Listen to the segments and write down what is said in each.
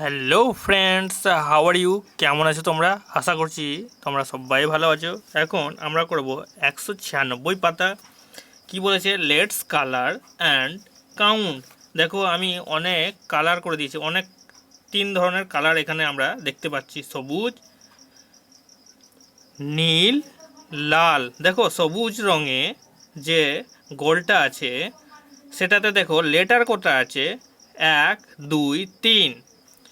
Hello friends how are you কেমন আছো তোমরা? আশা করছি তোমরা সবাই ভালো আছো। এখন আমরা করব একশো ছিয়ানব্বই পাতা। কি বলেছে? লেটস কালার অ্যান্ড কাউন্ট দেখো, আমি অনেক কালার করে দিয়েছি। অনেক তিন ধরনের কালার এখানে আমরা দেখতে পাচ্ছি। সবুজ, নীল, লাল। দেখো, সবুজ রঙে যে গোলটা আছে, সেটাতে দেখো লেটার কোটা আছে? এক, দুই, তিন।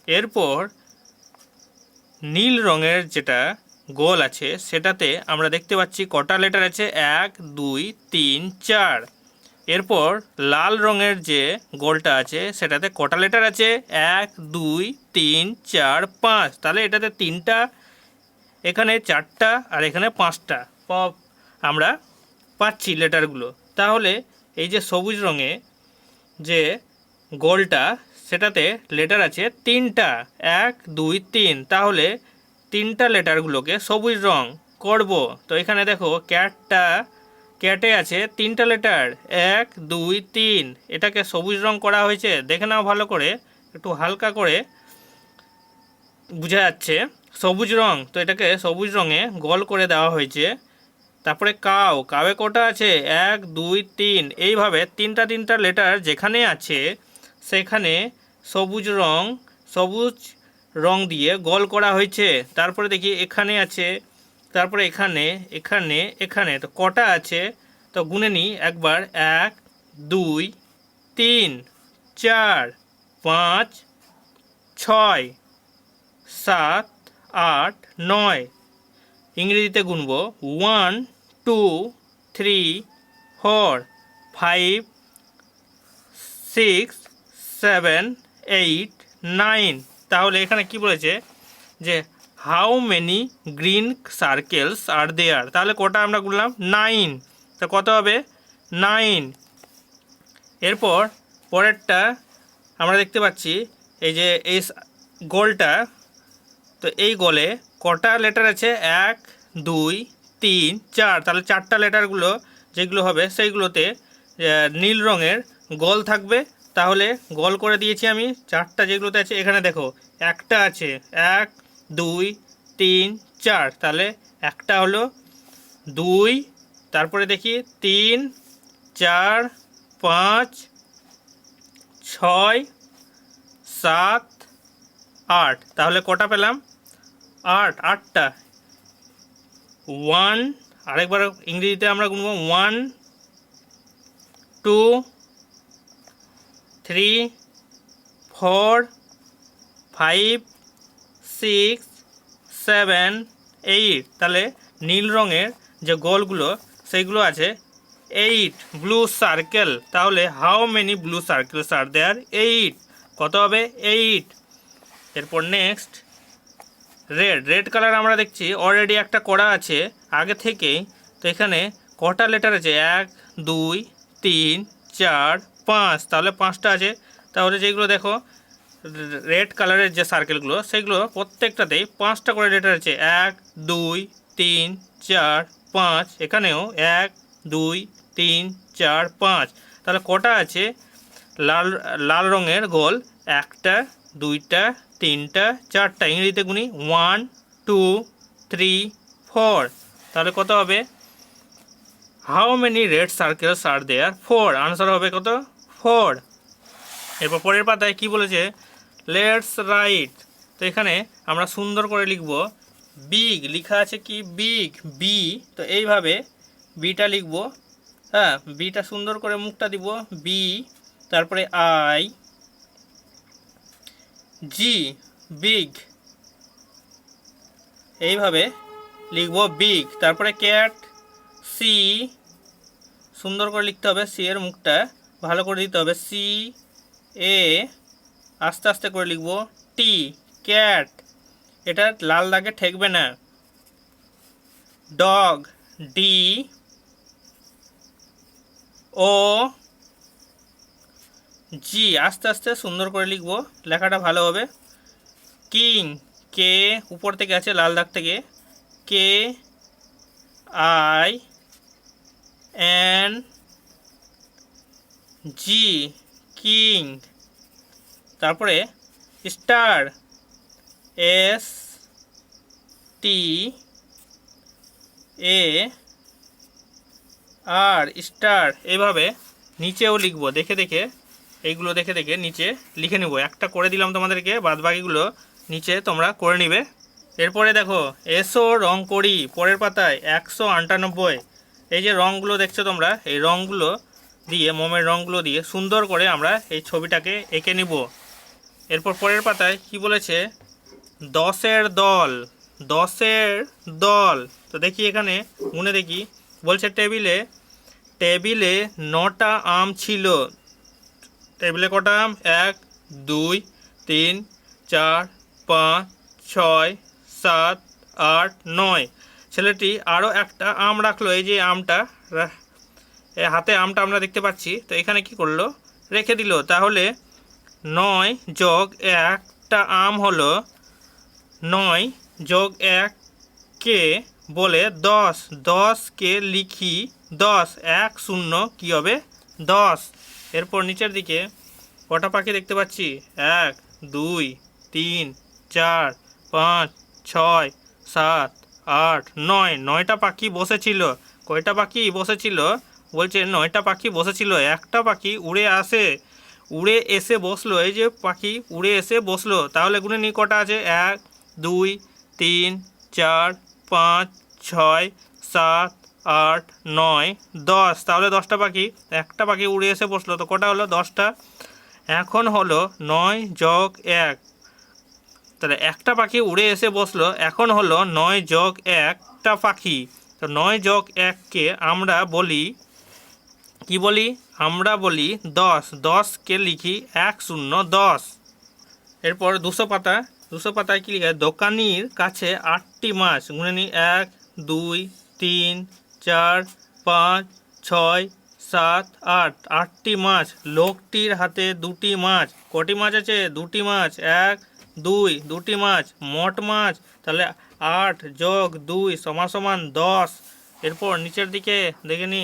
এরপর নীল রঙের যেটা গোল আছে, সেটাতে আমরা দেখতে পাচ্ছি কটা লেটার আছে? এক, দুই, তিন, চার। এরপর লাল রঙের যে গোলটা আছে, সেটাতে কটা লেটার আছে? এক, দুই, তিন, চার, পাঁচ। তাহলে এটাতে তিনটা, এখানে চারটা আর এখানে পাঁচটা। আমরা পাচ্ছি লেটারগুলো। তাহলে এই যে সবুজ রঙে যে গোলটা সেটাতে লেটার আছে তিনটা, এক, দুই, তিন। তাহলে তিনটা লেটারগুলোকে সবুজ রং করব। তো এখানে দেখো ক্যাটটা ক্যাটে আছে তিনটা লেটার এক, দুই, তিন। এটাকে সবুজ রং করা হয়েছে, দেখে নাও ভালো করে, একটু হালকা করে। বোঝা যাচ্ছে? সবুজ রং, তো এটাকে সবুজ রঙে গোল করে দেওয়া হয়েছে। তারপরে কাউ কাবে কটা আছে? এক, দুই, তিন। এইভাবে তিনটা তিনটা লেটার যেখানে আছে সেখানে সবুজ রং সবুজ রং দিয়ে গোল করা হয়েছে। তারপরে দেখি এখানে আছে, তারপরে এখানে এখানে এখানে। তো কটা আছে? তো গুনে নিই একবার। এক, দুই, তিন, চার, পাঁচ, ছয়, সাত, আট, নয়। ইংরেজিতে গুনব। One, two, three, four, five, six seven eight nine তাহলে এখানে কি বলেছে? যে how many green circles are there তাহলে কটা আমরা গুনলাম? নাইন তা কত হবে? নাইন এরপর পরেরটা আমরা দেখতে পাচ্ছি, এই যে এই গোলটা, তো এই গোলে কটা লেটার আছে? এক, দুই, তিন, চার। তাহলে চারটা লেটারগুলো যেগুলো হবে সেইগুলোতে নীল রঙের গোল থাকবে। তাহলে গোল করে দিয়েছি আমি। চারটা যেগুলোতে আছে, এখানে দেখো, একটা আছে, এক, দুই, তিন, চার। তাহলে একটা হলো দুই, তারপরে দেখি, তিন, চার, পাঁচ, ছয়, সাত, আট। তাহলে কটা পেলাম? আট, আটটা। ওয়ান, আরেকবার ইংরেজিতে আমরা গুনবো, one, two three four five six seven eight তাহলে নীল রঙের যে গোলগুলো সেইগুলো আছে এইট ব্লু সার্কেল তাহলে how many blue circles are there eight কত হবে? এইট এরপর নেক্সট রেড রেড কালার আমরা দেখছি অলরেডি একটা করা আছে, আগে থেকেই। তো এখানে কটা লেটার আছে? এক, দুই, তিন, চার পাঁচ, তাহলে পাঁচটা আছে। তাহলে যেগুলো দেখো, রেড কালারের যে সার্কেলগুলো সেগুলো প্রত্যেকটাতেই পাঁচটা করে লেটার আছে। এক, দুই, তিন, চার, পাঁচ, এখানেও এক, দুই, তিন, চার, পাঁচ। তাহলে কটা আছে? লাল লাল রঙের গোল, একটা, দুইটা, তিনটা, চারটা। ইংরেজিতে গুনি ওয়ান টু থ্রি ফোর তাহলে কত হবে? How many red circles are there four answer হবে কত? ফোর। এরপর পরের পাতায় কি বলেছে? লেটস রাইট তো এখানে আমরা সুন্দর করে লিখব বিগ লেখা আছে কি? বিগ বি তো এইভাবে বিটা লিখব। হ্যাঁ বিটা সুন্দর করে মুখটা দিব। বি তারপরে আই জি বিগ এইভাবে লিখব বিগ তারপরে ক্যাট সি সুন্দর করে লিখতে হবে সি এর মুখটা। ভালো করে দিতে হবে। সি এ আস্তে আস্তে করে লিখব। টি ক্যাট এটা লাল দাগে ঠেকবে না। ডগ ডি ও জি আস্তে আস্তে সুন্দর করে লিখব। লেখাটা ভালো হবে। কিং কে উপর থেকে আছে লাল দাগ থেকে। K I N G, king. তারপরে star, S, T, A, R, star. এইভাবে নিচেও লিখব। দেখে দেখে, এইগুলো দেখে দেখে নিচে লিখে নেব। একটা করে দিলাম তোমাদেরকে বাদ বাকিগুলো নিচে তোমরা করে নিবে। এরপরে দেখো, এসো রং করি, পরের পাতায় একশো আটানব্বই। এই যে রঙগুলো দেখছ তোমরা, এই রঙগুলো দিয়ে, মোমের রঙগুলো দিয়ে সুন্দর করে আমরা এই ছবিটাকে এঁকে নিব। এরপর পরের পাতায় কি বলেছে? দশের দল দশের দল। তো দেখি এখানে গুনে দেখি, বলছে টেবিলে টেবিলে নটা আম ছিল। টেবিলে কটা আম? এক, দুই, তিন, চার, পাঁচ, ছয়, সাত, আট, নয়। ছেলেটি আরও একটা আম রাখল। এই যে আমটা হাতে আমটা আমরা দেখতে পাচ্ছি। তো এখানে কি করল? রেখে দিল। তাহলে নয় যোগ একটা আম হলো নয় যোগ এক কে বলে দশ। দশকে লিখি দশ। এক শূন্য কী হবে? দশ। এরপর নিচের দিকে কটা পাখি দেখতে পাচ্ছি? এক, দুই, তিন, চার, পাঁচ, ছয়, সাত, আট, নয়। নয়টা পাখি বসেছিল। কয়টা পাখি বসেছিল? বলছে, নয়টা পাখি বসেছিল, একটা পাখি উড়ে আসে, উড়ে এসে বসল, এই যে পাখি উড়ে এসে বসল, তাহলে গুনে নি কটা আছে? এক, দুই, তিন, চার, পাঁচ, ছয়, সাত, আট, নয়, দশ, তাহলে দশটা পাখি, একটা পাখি উড়ে এসে বসল, তো কটা হলো? দশটা। এখন হলো নয় যোগ এক। তাহলে একটা পাখি উড়ে এসে বসল, এখন হলো নয় যোগ একটা পাখি। তো নয় যোগ এককে আমরা বলি কি বলি? আমরা বলি দশ। দশকে লিখি এক শূন্য দশ। এরপর দুশো পাতা। দুশো পাতায় কি লিখে? দোকানির কাছে আটটি মাছ গুনে নিই এক, দুই, তিন, চার, পাঁচ, ছয়, সাত, আট। আটটি মাছ লোকটির হাতে দুটি মাছ। কটি মাছ আছে? দুটি মাছ। এক, দুই, দুটি মাছ। মোট মাছ? তাহলে আট যোগ দুই সমান সমান দশ। এরপর নিচের দিকে দেখে নি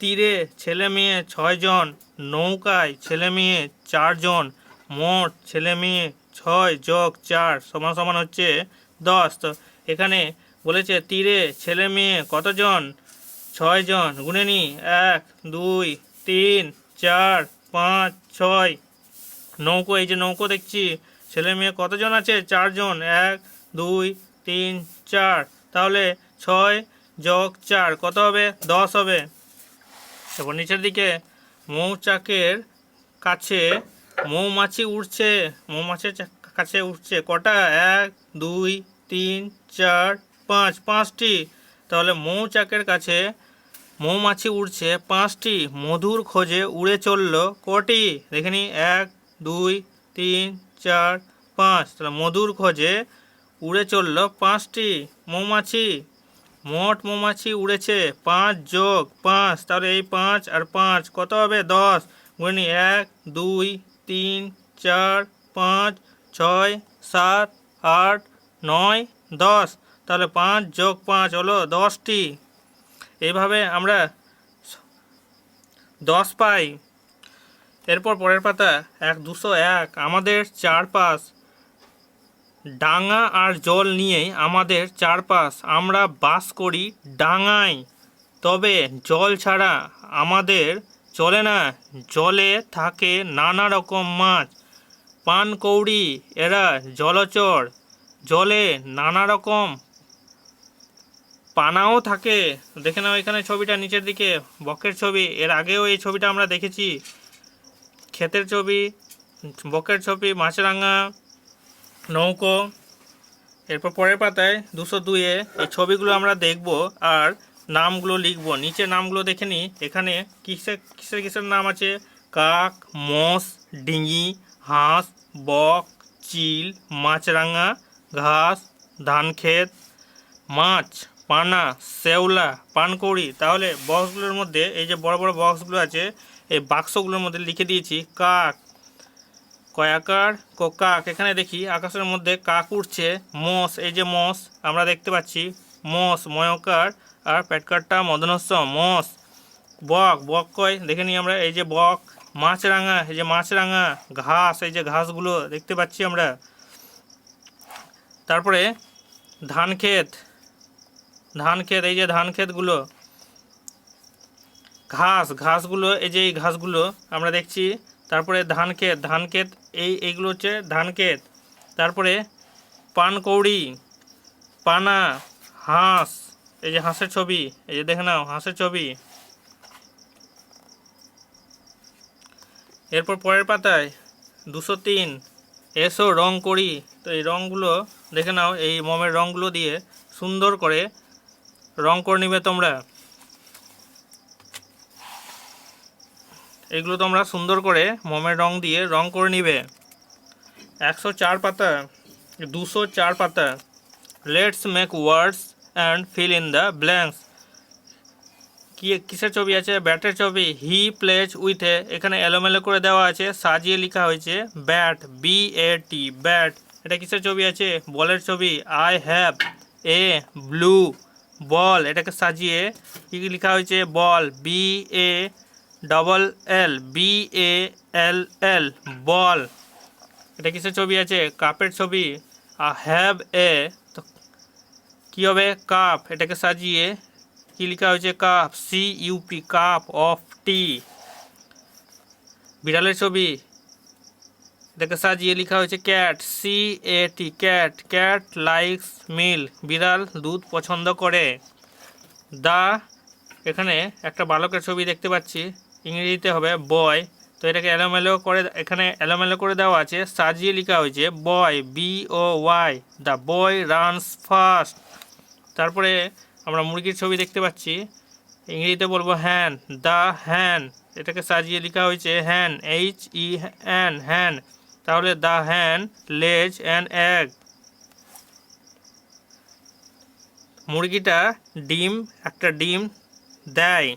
তীরে ছেলে মেয়ে ছয়জন, নৌকায় ছেলে মেয়ে চারজন, মোট ছেলে মেয়ে ছয় যোগ চার সমান সমান হচ্ছে দশ। তো এখানে বলেছে তীরে ছেলে মেয়ে কতজন? ছয়জন। গুনে নি, এক, দুই, তিন, চার, পাঁচ, ছয়। নৌকো, এই যে নৌকো দেখছি, ছেলে মেয়ে কতজন আছে? চারজন। এক, দুই, তিন, চার। তাহলে ছয় যোগ চার কত হবে? দশ হবে। তারপর নিচের দিকে, মৌচাকের কাছে মৌমাছি উঠছে মৌমাছির কাছে উঠছে কটা? এক, দুই, তিন, চার, পাঁচ। পাঁচটি। তাহলে মৌচাকের কাছে মৌমাছি উড়ছে, পাঁচটি। মধুর খোঁজে উড়ে চলল কটি? দেখে নি, এক, দুই, তিন, চার, পাঁচ। তাহলে মধুর খোঁজে উড়ে চলল পাঁচটি মৌমাছি। মোট মৌমাছি উড়েছে পাঁচ যোগ পাঁচ, তাহলে এই পাঁচ আর পাঁচ, কত হবে? দশ। গুণি এক, দুই, তিন, চার, পাঁচ, ছয়, সাত, আট, নয়, দশ। তাহলে পাঁচ যোগ পাঁচ হলো দশটি। এইভাবে আমরা দশ পাই। এরপর পরের পাতা এক, দুশো এক। আমাদের চারপাশ ডাঙা আর জল নিয়েই আমাদের চারপাশ আমরা বাস করি ডাঙায়। তবে জল ছাড়া আমাদের চলে না। জলে থাকে নানা রকম মাছ। পানকৌড়ি, এরা জলচর। জলে নানা রকম পানাও থাকে। দেখে নাও এখানে ছবিটা নিচের দিকে, বকের ছবি। এর আগেও এই ছবিটা আমরা দেখেছি। ক্ষেতের ছবি, বকের ছবি, মাছরাঙা নৌকো, এরপর পরের পাতায় দুশো দুইয়ে এই ছবিগুলো আমরা দেখব আর নামগুলো লিখব। নিচে নামগুলো দেখে নিই। এখানে কিসের কিসের কিসের নাম আছে? কাক মস ডিঙি, হাঁস, বক, চিল, মাছরাঙা, ঘাস, ধানক্ষেত, মাছ, পানা, শ্যাওলা, পানকৌড়ি। তাহলে বক্সগুলোর মধ্যে এই যে বড় বড় বক্সগুলো আছে, এই বাক্সগুলোর মধ্যে লিখে দিয়েছি, কাক কয়াকার কাক? এখানে দেখি আকাশের মধ্যে কাক উঠছে, মোষ, এই যে মোষ, আমরা দেখতে পাচ্ছি। মোষ, ময়কার, আর পেটকারটা মদনস্ব মোষ। বক বক কয়? দেখে নিই আমরা, এই যে বক, মাছরাঙা, এই যে মাছরাঙা, ঘাস, এই যে ঘাসগুলো দেখতে পাচ্ছি আমরা। তারপরে ধান ক্ষেত ধান ক্ষেত এই যে ধান ক্ষেতগুলো ঘাস, ঘাসগুলো, এই যে এই ঘাসগুলো আমরা দেখছি। তারপরে ধান ক্ষেত ধান ক্ষেত এই এইগুলো হচ্ছে ধান ক্ষেত। তারপরে পানকৌড়ি, পানা, হাঁস, এই যে হাঁসের ছবি, এই যে দেখে নাও, হাঁসের ছবি। এরপর পরের পাতায় দুশো তিন, এসো রং করি। তো এই রঙগুলো দেখে নাও, এই মোমের রঙগুলো দিয়ে সুন্দর করে রং করে নিবে তোমরা। এগুলো তোমরা সুন্দর করে মোমের রং দিয়ে রং করে নিবে। একশো চার পাতা, দুশো চার পাতা। Let's make words and fill in the blanks কি, কিসের ছবি আছে? ব্যাটের ছবি। হি প্লেজ উইথ এখানে এলোমেলো করে দেওয়া আছে, সাজিয়ে লেখা হয়েছে bat B A T bat এটা কিসের ছবি আছে? বলের ছবি। I have a blue ball এটাকে সাজিয়ে কি লেখা হয়েছে? Ball B A double L B A L L ball. এটা কিসের ছবি আছে? কাপের ছবি। আ হ্যাভ এ তো কী হবে? কাপ এটাকে সাজিয়ে কি লেখা হয়েছে? Cup C U P cup of tea বিড়ালের ছবি। এটাকে সাজিয়ে লেখা হয়েছে cat C A T cat cat likes milk বিড়াল দুধ পছন্দ করে। দা, এখানে একটা বালকের ছবি দেখতে পাচ্ছি। ইংরেজিতে হবে বয় তো এটাকে এলোমেলো করে এখানে এলোমেলো করে দেওয়া আছে, সাজিয়ে লেখা হয়েছে boy B O Y the boy runs first তারপরে আমরা মুরগির ছবি দেখতে পাচ্ছি, ইংরেজিতে বলব হ্যান দ্য হ্যান এটাকে সাজিয়ে লেখা হয়েছে হ্যান এইচ ই হ্যান হ্যান তাহলে দ্য হ্যান লেজ অ্যান্ড এগ মুরগিটা ডিম, একটা ডিম দেয়।